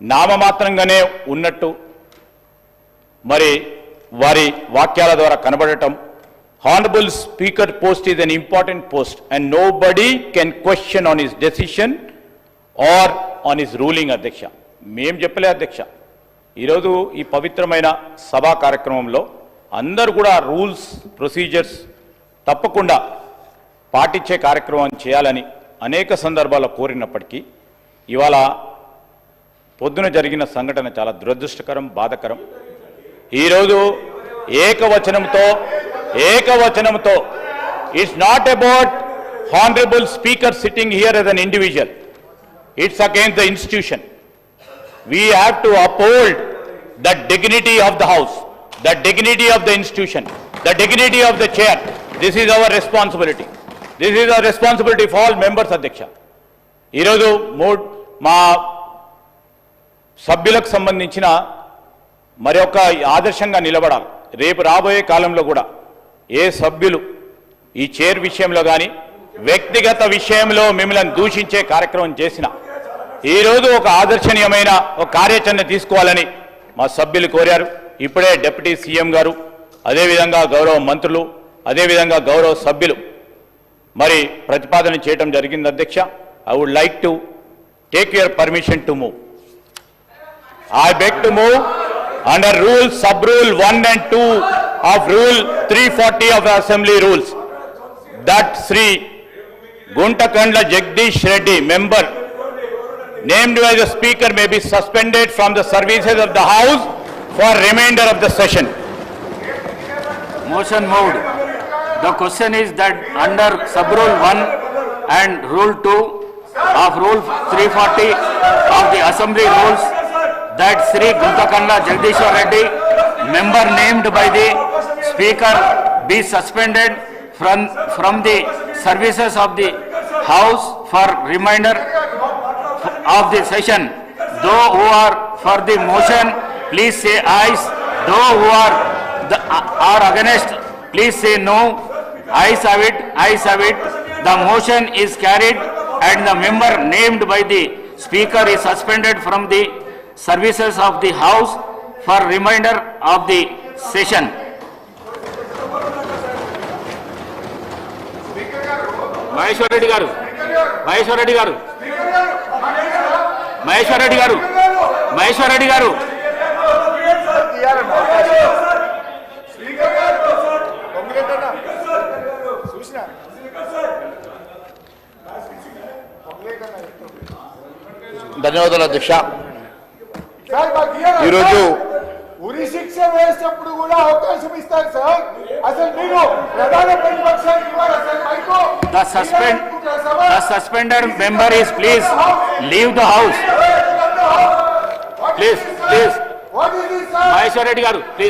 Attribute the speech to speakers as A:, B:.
A: నామమాత్రంగానే ఉన్నట్టు మరి వారి వాక్యాల ద్వారా కనబడటం. Honourable speaker post is an important post and nobody can question on his decision or on his ruling అధ్యక్ష మేం చెప్పలే అధ్యక్ష ఈరోజు ఈ పవిత్రమైన సభా కార్యక్రమంలో అందరూ కూడా రూల్స్ ప్రొసీజర్స్ తప్పకుండా పాటించే కార్యక్రమం చేయాలని అనేక సందర్భాల్లో కోరినప్పటికీ ఇవాళ పొద్దున జరిగిన సంఘటన చాలా దురదృష్టకరం బాధకరం. ఈరోజు ఏకవచనంతో ఏకవచనంతో it's not about honourable speaker sitting here as an individual it's against the institution we have to uphold the dignity of the house the dignity of the institution the dignity of the chair this is our responsibility this is our responsibility for all members అధ్యక్ష ఈరోజు mood మా సభ్యులకు సంబంధించిన మరి ఆదర్శంగా నిలబడాలి. రేపు రాబోయే కాలంలో కూడా ఏ సభ్యులు ఈ చైర్ విషయంలో కానీ వ్యక్తిగత విషయంలో మిమ్మల్ని దూషించే కార్యక్రమం చేసిన ఈరోజు ఒక ఆదర్శనీయమైన ఒక కార్యాచరణ తీసుకోవాలని మా సభ్యులు కోరారు. ఇప్పుడే డిప్యూటీ సీఎం గారు అదేవిధంగా గౌరవ మంత్రులు అదేవిధంగా గౌరవ సభ్యులు మరి ప్రతిపాదన చేయడం జరిగింది అధ్యక్ష. I would like to take your permission to move I beg to move under rule, sub-rule 1 and 2 of rule 340 of assembly rules that Sri Guntakandla Jagdish Reddy, member named as the speaker may be suspended from the services of the house for remainder of the session.
B: Motion moved. The question is that under sub-rule 1 and rule 2 of rule 340 of the assembly rules, that Sri Guntakanda Jagdishwar Reddy, member named by the speaker, be suspended from, from the services of the house for remainder of the session. Those who are for the motion, please say ayes. Those who are the, are against, please say no. Ayes have it, ayes have it. The motion is carried and the member named by the speaker is suspended from the services of the house for remainder of the session. Maheshwar Reddy గారు మహేశ్వర్ రెడ్డి గారు మహేశ్వర్ రెడ్డి గారు మహేశ్వర్ రెడ్డి గారు
A: ధన్యవాదాలు అధ్యక్ష ఈరోజు?
C: ఉరి శిక్ష వేసేటప్పుడు కూడా అవకాశం ఇస్తారు సార్ అసలు మీరు ప్రధాన ప్రతిపక్షానికి
B: please leave the house. Please, please.
C: What is this sir
B: Maheshwar Reddy గారు ప్లీజ్